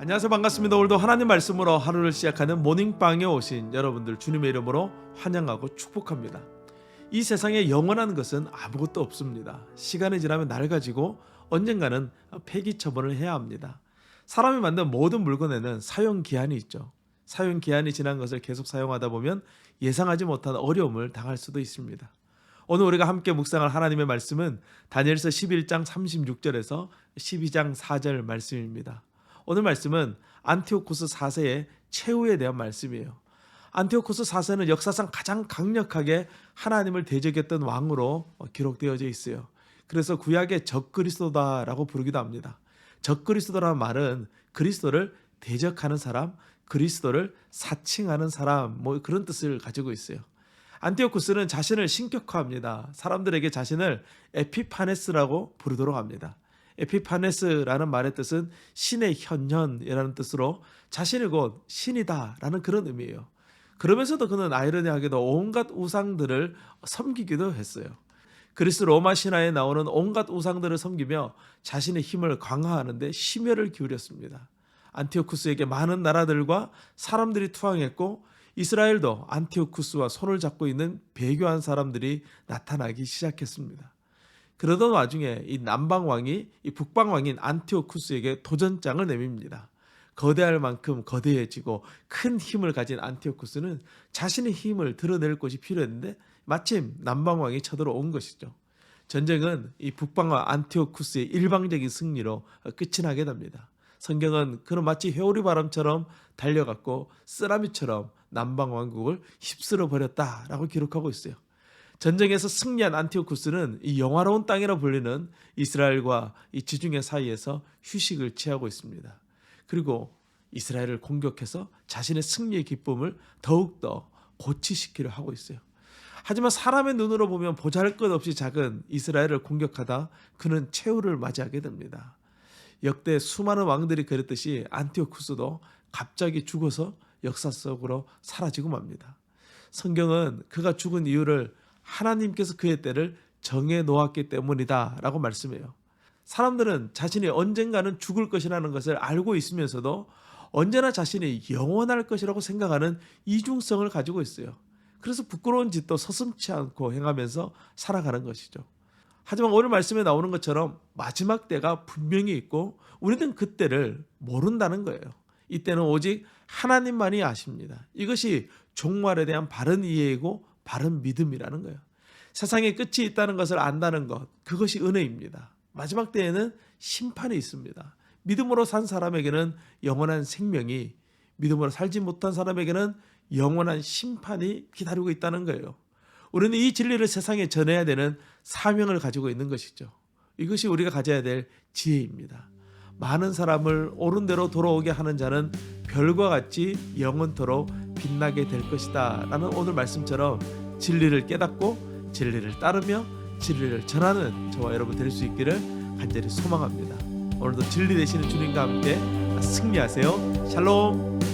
안녕하세요. 반갑습니다. 오늘도 하나님 말씀으로 하루를 시작하는 모닝빵에 오신 여러분들 주님의 이름으로 환영하고 축복합니다. 이 세상에 영원한 것은 아무것도 없습니다. 시간이 지나면 낡아지고 언젠가는 폐기 처분을 해야 합니다. 사람이 만든 모든 물건에는 사용 기한이 있죠. 사용 기한이 지난 것을 계속 사용하다 보면 예상하지 못한 어려움을 당할 수도 있습니다 오늘 우리가 함께 묵상할 하나님의 말씀은 다니엘서 11장 36절에서 12장 4절 말씀입니다. 오늘 말씀은 안티오코스 4세의 최후에 대한 말씀이에요. 안티오코스 4세는 역사상 가장 강력하게 하나님을 대적했던 왕으로 기록되어져 있어요. 그래서 구약의 적그리스도다라고 부르기도 합니다. 적그리스도라는 말은 그리스도를 대적하는 사람, 그리스도를 사칭하는 사람 뭐 그런 뜻을 가지고 있어요. 안티오쿠스는 자신을 신격화합니다. 사람들에게 자신을 에피파네스라고 부르도록 합니다. 에피파네스라는 말의 뜻은 신의 현현이라는 뜻으로 자신이 곧 신이다라는 그런 의미예요. 그러면서도 그는 아이러니하게도 온갖 우상들을 섬기기도 했어요. 그리스 로마 신화에 나오는 온갖 우상들을 섬기며 자신의 힘을 강화하는데 심혈을 기울였습니다. 안티오쿠스에게 많은 나라들과 사람들이 투항했고 이스라엘도 안티오쿠스와 손을 잡고 있는 배교한 사람들이 나타나기 시작했습니다. 그러던 와중에 이 남방 왕이 이 북방 왕인 안티오쿠스에게 도전장을 내밉니다. 거대할 만큼 거대해지고 큰 힘을 가진 안티오쿠스는 자신의 힘을 드러낼 곳이 필요했는데 마침 남방 왕이 쳐들어온 것이죠. 전쟁은 이 북방 왕 안티오쿠스의 일방적인 승리로 끝이 나게 됩니다. 성경은 그는 마치 회오리 바람처럼 달려갔고 쓰라미처럼 남방 왕국을 휩쓸어 버렸다라고 기록하고 있어요. 전쟁에서 승리한 안티오쿠스는 이 영화로운 땅이라 불리는 이스라엘과 이 지중해 사이에서 휴식을 취하고 있습니다. 그리고 이스라엘을 공격해서 자신의 승리의 기쁨을 더욱더 고취시키려 하고 있어요. 하지만 사람의 눈으로 보면 보잘 것 없이 작은 이스라엘을 공격하다 그는 최후를 맞이하게 됩니다. 역대 수많은 왕들이 그랬듯이 안티오쿠스도 갑자기 죽어서 역사 속으로 사라지고 맙니다. 성경은 그가 죽은 이유를 하나님께서 그의 때를 정해 놓았기 때문이다 라고 말씀해요. 사람들은 자신이 언젠가는 죽을 것이라는 것을 알고 있으면서도 언제나 자신이 영원할 것이라고 생각하는 이중성을 가지고 있어요. 그래서 부끄러운 짓도 서슴치 않고 행하면서 살아가는 것이죠. 하지만 오늘 말씀에 나오는 것처럼 마지막 때가 분명히 있고 우리는 그때를 모른다는 거예요. 이때는 오직 하나님만이 아십니다. 이것이 종말에 대한 바른 이해이고 바른 믿음이라는 거예요. 세상에 끝이 있다는 것을 안다는 것, 그것이 은혜입니다. 마지막 때에는 심판이 있습니다. 믿음으로 산 사람에게는 영원한 생명이, 믿음으로 살지 못한 사람에게는 영원한 심판이 기다리고 있다는 거예요. 우리는 이 진리를 세상에 전해야 되는 사명을 가지고 있는 것이죠. 이것이 우리가 가져야 될 지혜입니다. 많은 사람을 옳은 대로 돌아오게 하는 자는 별과 같이 영원토록 빛나게 될 것이다. 라는 오늘 말씀처럼 진리를 깨닫고 진리를 따르며 진리를 전하는 저와 여러분 될 수 있기를 간절히 소망합니다. 오늘도 진리 되시는 주님과 함께 승리하세요. 샬롬.